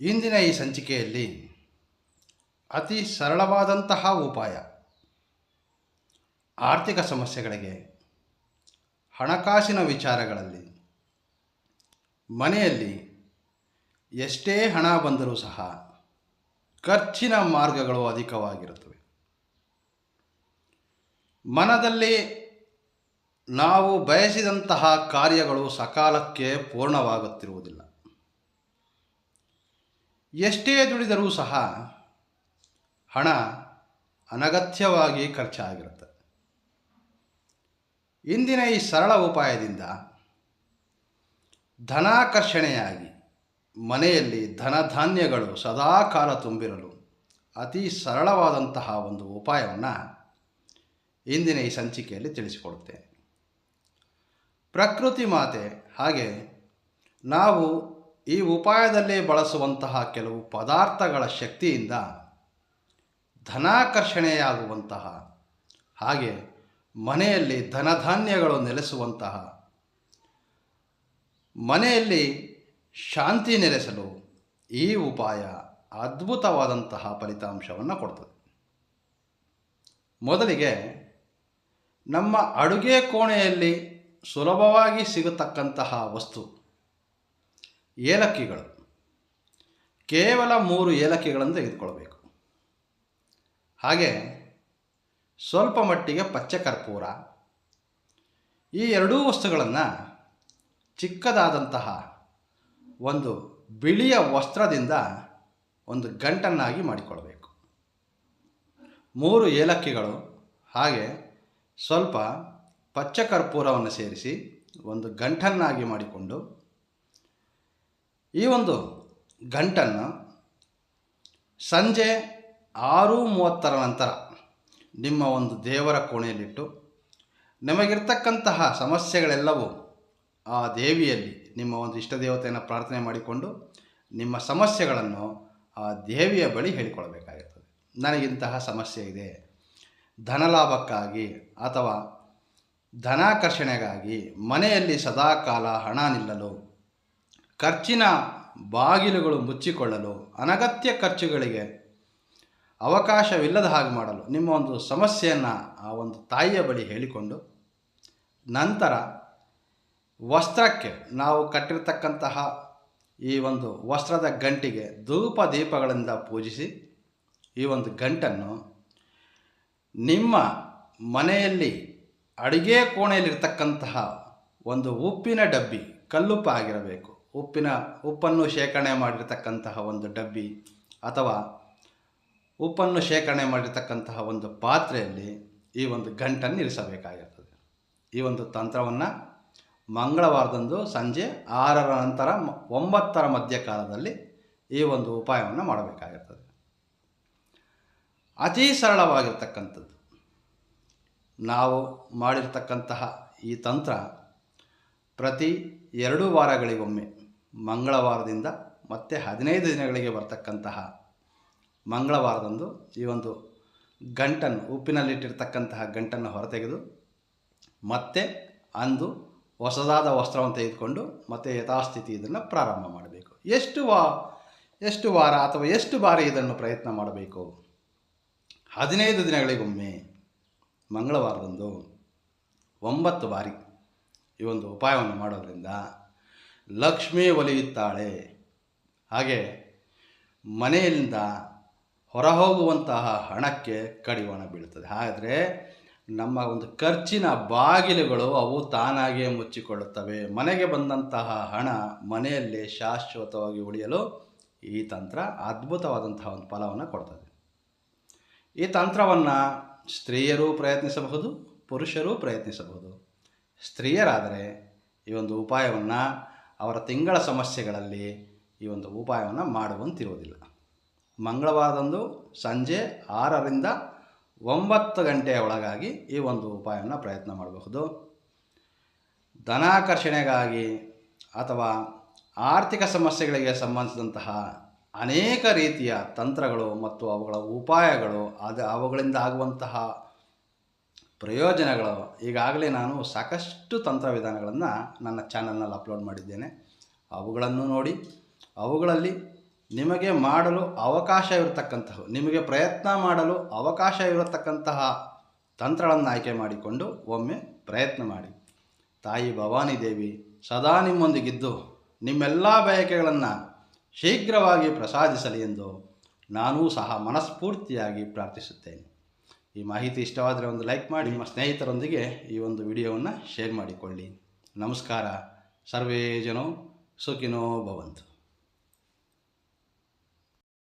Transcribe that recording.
ಇಂದಿನ ಈ ಸಂಚಿಕೆಯಲ್ಲಿ ಅತಿ ಸರಳವಾದಂತಹ ಉಪಾಯ. ಆರ್ಥಿಕ ಸಮಸ್ಯೆಗಳಿಗೆ, ಹಣಕಾಸಿನ ವಿಚಾರಗಳಲ್ಲಿ, ಮನೆಯಲ್ಲಿ ಎಷ್ಟೇ ಹಣ ಬಂದರೂ ಸಹ ಖರ್ಚಿನ ಮಾರ್ಗಗಳು ಅಧಿಕವಾಗಿರುತ್ತವೆ. ಮನದಲ್ಲಿ ನಾವು ಬಯಸಿದಂತಹ ಕಾರ್ಯಗಳು ಸಕಾಲಕ್ಕೆ ಪೂರ್ಣವಾಗುತ್ತಿರುವುದಿಲ್ಲ. ಎಷ್ಟೇ ದುಡಿದರೂ ಸಹ ಹಣ ಅನಗತ್ಯವಾಗಿ ಖರ್ಚಾಗಿರುತ್ತೆ. ಇಂದಿನ ಈ ಸರಳ ಉಪಾಯದಿಂದ ಧನಾಕರ್ಷಣೆಯಾಗಿ ಮನೆಯಲ್ಲಿ ಧನಧಾನ್ಯಗಳು ಸದಾ ಕಾಲ ತುಂಬಿರಲು ಅತಿ ಸರಳವಾದಂತಹ ಒಂದು ಉಪಾಯವನ್ನು ಇಂದಿನ ಈ ಸಂಚಿಕೆಯಲ್ಲಿ ತಿಳಿಸಿಕೊಡುತ್ತೇನೆ. ಪ್ರಕೃತಿ ಮಾತೆ ಹಾಗೆ ನಾವು ಈ ಉಪಾಯದಲ್ಲಿ ಬಳಸುವಂತಹ ಕೆಲವು ಪದಾರ್ಥಗಳ ಶಕ್ತಿಯಿಂದ ಧನಾಕರ್ಷಣೆಯಾಗುವಂತಹ ಹಾಗೆ ಮನೆಯಲ್ಲಿ ಧನಧಾನ್ಯಗಳು ನೆಲೆಸುವಂತಹ, ಮನೆಯಲ್ಲಿ ಶಾಂತಿ ನೆಲೆಸಲು ಈ ಉಪಾಯ ಅದ್ಭುತವಾದಂತಹ ಫಲಿತಾಂಶವನ್ನು ಕೊಡ್ತದೆ. ಮೊದಲಿಗೆ ನಮ್ಮ ಅಡುಗೆ ಕೋಣೆಯಲ್ಲಿ ಸುಲಭವಾಗಿ ಸಿಗತಕ್ಕಂತಹ ವಸ್ತು ಏಲಕ್ಕಿಗಳು. ಕೇವಲ ಮೂರು ಏಲಕ್ಕಿಗಳನ್ನು ತೆಗೆದುಕೊಳ್ಬೇಕು ಹಾಗೆ ಸ್ವಲ್ಪ ಮಟ್ಟಿಗೆ ಪಚ್ಚೆ ಕರ್ಪೂರ. ಈ ಎರಡೂ ವಸ್ತುಗಳನ್ನು ಚಿಕ್ಕದಾದಂತಹ ಒಂದು ಬಿಳಿಯ ವಸ್ತ್ರದಿಂದ ಒಂದು ಗಂಟನ್ನಾಗಿ ಮಾಡಿಕೊಳ್ಬೇಕು. ಮೂರು ಏಲಕ್ಕಿಗಳು ಹಾಗೆ ಸ್ವಲ್ಪ ಪಚ್ಚ ಕರ್ಪೂರವನ್ನು ಸೇರಿಸಿ ಒಂದು ಗಂಟನ್ನಾಗಿ ಮಾಡಿಕೊಂಡು ಈ ಒಂದು ಗಂಟನ್ನು ಸಂಜೆ ಆರು ಮೂವತ್ತರ ನಂತರ ನಿಮ್ಮ ಒಂದು ದೇವರ ಕೋಣೆಯಲ್ಲಿಟ್ಟು ನಿಮಗಿರ್ತಕ್ಕಂತಹ ಸಮಸ್ಯೆಗಳೆಲ್ಲವೂ ಆ ದೇವಿಯಲ್ಲಿ ನಿಮ್ಮ ಒಂದು ಇಷ್ಟ ದೇವತೆಯನ್ನು ಪ್ರಾರ್ಥನೆ ಮಾಡಿಕೊಂಡು ನಿಮ್ಮ ಸಮಸ್ಯೆಗಳನ್ನು ಆ ದೇವಿಯ ಬಳಿ ಹೇಳಿಕೊಳ್ಬೇಕಾಗುತ್ತದೆ ನನಗಿಂತಹ ಸಮಸ್ಯೆ ಇದೆ. ಧನಲಾಭಕ್ಕಾಗಿ ಅಥವಾ ಧನಾಕರ್ಷಣೆಗಾಗಿ ಮನೆಯಲ್ಲಿ ಸದಾಕಾಲ ಹಣ ನಿಲ್ಲಲು ಖರ್ಚಿನ ಬಾಗಿಲುಗಳು ಮುಚ್ಚಿಕೊಳ್ಳಲು, ಅನಗತ್ಯ ಖರ್ಚುಗಳಿಗೆ ಅವಕಾಶವಿಲ್ಲದ ಹಾಗೆ ಮಾಡಲು ನಿಮ್ಮ ಒಂದು ಸಮಸ್ಯೆಯನ್ನು ಆ ಒಂದು ತಾಯಿಯ ಬಳಿ ಹೇಳಿಕೊಂಡು, ನಂತರ ವಸ್ತ್ರಕ್ಕೆ ನಾವು ಕಟ್ಟಿರ್ತಕ್ಕಂತಹ ಈ ಒಂದು ವಸ್ತ್ರದ ಗಂಟಿಗೆ ಧೂಪ ದೀಪಗಳಿಂದ ಪೂಜಿಸಿ, ಈ ಒಂದು ಗಂಟನ್ನು ನಿಮ್ಮ ಮನೆಯಲ್ಲಿ ಅಡಿಗೆ ಕೋಣೆಯಲ್ಲಿರ್ತಕ್ಕಂತಹ ಒಂದು ಉಪ್ಪಿನ ಡಬ್ಬಿ ಕಲ್ಲುಪ್ಪ ಆಗಿರಬೇಕು ಉಪ್ಪಿನ, ಉಪ್ಪನ್ನು ಶೇಖರಣೆ ಮಾಡಿರ್ತಕ್ಕಂತಹ ಒಂದು ಡಬ್ಬಿ ಅಥವಾ ಉಪ್ಪನ್ನು ಶೇಖರಣೆ ಮಾಡಿರ್ತಕ್ಕಂತಹ ಒಂದು ಪಾತ್ರೆಯಲ್ಲಿ ಈ ಒಂದು ಗಂಟನ್ನು ಇರಿಸಬೇಕಾಗಿರ್ತದೆ. ಈ ಒಂದು ತಂತ್ರವನ್ನು ಮಂಗಳವಾರದಂದು ಸಂಜೆ ಆರರ ನಂತರ ಒಂಬತ್ತರ ಮಧ್ಯಕಾಲದಲ್ಲಿ ಈ ಒಂದು ಉಪಾಯವನ್ನು ಮಾಡಬೇಕಾಗಿರ್ತದೆ. ಅತೀ ಸರಳವಾಗಿರ್ತಕ್ಕಂಥದ್ದು. ನಾವು ಮಾಡಿರ್ತಕ್ಕಂತಹ ಈ ತಂತ್ರ ಪ್ರತಿ ಎರಡು ವಾರಗಳಿಗೊಮ್ಮೆ ಮಂಗಳವಾರದಿಂದ ಮತ್ತೆ ಹದಿನೈದು ದಿನಗಳಿಗೆ ಬರ್ತಕ್ಕಂತಹ ಮಂಗಳವಾರದಂದು ಈ ಒಂದು ಗಂಟನ್ನು, ಉಪ್ಪಿನಲ್ಲಿಟ್ಟಿರ್ತಕ್ಕಂತಹ ಗಂಟನ್ನು ಹೊರತೆಗೆದು ಮತ್ತೆ ಅಂದು ಹೊಸದಾದ ವಸ್ತ್ರವನ್ನು ತೆಗೆದುಕೊಂಡು ಮತ್ತೆ ಯಥಾಸ್ಥಿತಿ ಇದನ್ನು ಪ್ರಾರಂಭ ಮಾಡಬೇಕು. ಎಷ್ಟು ವಾ, ಎಷ್ಟು ವಾರ ಅಥವಾ ಎಷ್ಟು ಬಾರಿ ಇದನ್ನು ಪ್ರಯತ್ನ ಮಾಡಬೇಕು? ಹದಿನೈದು ದಿನಗಳಿಗೊಮ್ಮೆ ಮಂಗಳವಾರದಂದು ಒಂಬತ್ತು ಬಾರಿ ಈ ಒಂದು ಉಪಾಯವನ್ನು ಮಾಡೋದರಿಂದ ಲಕ್ಷ್ಮೀ ಒಲಿಯುತ್ತಾಳೆ. ಹಾಗೆ ಮನೆಯಿಂದ ಹೊರಹೋಗುವಂತಹ ಹಣಕ್ಕೆ ಕಡಿವಾಣ ಬೀಳುತ್ತದೆ. ಆದರೆ ನಮ್ಮ ಒಂದು ಖರ್ಚಿನ ಬಾಗಿಲುಗಳು ಅವು ತಾನಾಗಿಯೇ ಮುಚ್ಚಿಕೊಳ್ಳುತ್ತವೆ. ಮನೆಗೆ ಬಂದಂತಹ ಹಣ ಮನೆಯಲ್ಲೇ ಶಾಶ್ವತವಾಗಿ ಉಳಿಯಲು ಈ ತಂತ್ರ ಅದ್ಭುತವಾದಂತಹ ಒಂದು ಫಲವನ್ನು ಕೊಡ್ತದೆ. ಈ ತಂತ್ರವನ್ನು ಸ್ತ್ರೀಯರೂ ಪ್ರಯತ್ನಿಸಬಹುದು, ಪುರುಷರೂ ಪ್ರಯತ್ನಿಸಬಹುದು. ಸ್ತ್ರೀಯರಾದರೆ ಈ ಒಂದು ಉಪಾಯವನ್ನು ಅವರ ತಿಂಗಳ ಸಮಸ್ಯೆಗಳಲ್ಲಿ ಈ ಒಂದು ಉಪಾಯವನ್ನು ಮಾಡುವಂತಿರುವುದಿಲ್ಲ. ಮಂಗಳವಾರದಂದು ಸಂಜೆ ಆರರಿಂದ ಒಂಬತ್ತು ಗಂಟೆಯ ಒಳಗಾಗಿ ಈ ಒಂದು ಉಪಾಯವನ್ನು ಪ್ರಯತ್ನ ಮಾಡಬಹುದು. ಧನಾಕರ್ಷಣೆಗಾಗಿ ಅಥವಾ ಆರ್ಥಿಕ ಸಮಸ್ಯೆಗಳಿಗೆ ಸಂಬಂಧಿಸಿದಂತಹ ಅನೇಕ ರೀತಿಯ ತಂತ್ರಗಳು ಮತ್ತು ಅವುಗಳ ಉಪಾಯಗಳು ಅದು ಅವುಗಳಿಂದ ಆಗುವಂತಹ ಪ್ರಯೋಜನಗಳು ಈಗಾಗಲೇ ನಾನು ಸಾಕಷ್ಟು ತಂತ್ರವಿಧಾನಗಳನ್ನು ನನ್ನ ಚಾನಲ್ನಲ್ಲಿ ಅಪ್ಲೋಡ್ ಮಾಡಿದ್ದೇನೆ. ಅವುಗಳನ್ನು ನೋಡಿ, ಅವುಗಳಲ್ಲಿ ನಿಮಗೆ ಮಾಡಲು ಅವಕಾಶ ಇರತಕ್ಕಂತಹ, ನಿಮಗೆ ಪ್ರಯತ್ನ ಮಾಡಲು ಅವಕಾಶ ಇರತಕ್ಕಂತಹ ತಂತ್ರಗಳನ್ನು ಆಯ್ಕೆ ಮಾಡಿಕೊಂಡು ಒಮ್ಮೆ ಪ್ರಯತ್ನ ಮಾಡಿ. ತಾಯಿ ಭವಾನಿ ದೇವಿ, ಸದಾ ನಿಮ್ಮೊಂದಿಗಿದ್ದು ನಿಮ್ಮೆಲ್ಲ ಬಯಕೆಗಳನ್ನು ಶೀಘ್ರವಾಗಿ ಪ್ರಸಾದಿಸಲಿ ಎಂದು ನಾನೂ ಸಹ ಮನಸ್ಫೂರ್ತಿಯಾಗಿ ಪ್ರಾರ್ಥಿಸುತ್ತೇನೆ. ಈ ಮಾಹಿತಿ ಇಷ್ಟವಾದರೆ ಒಂದು ಲೈಕ್ ಮಾಡಿ ನಿಮ್ಮ ಸ್ನೇಹಿತರೊಂದಿಗೆ ಈ ಒಂದು ವಿಡಿಯೋವನ್ನು ಶೇರ್ ಮಾಡಿಕೊಳ್ಳಿ. ನಮಸ್ಕಾರ. ಸರ್ವೇ ಜನೋ ಸುಖಿನೋ ಭವಂತು.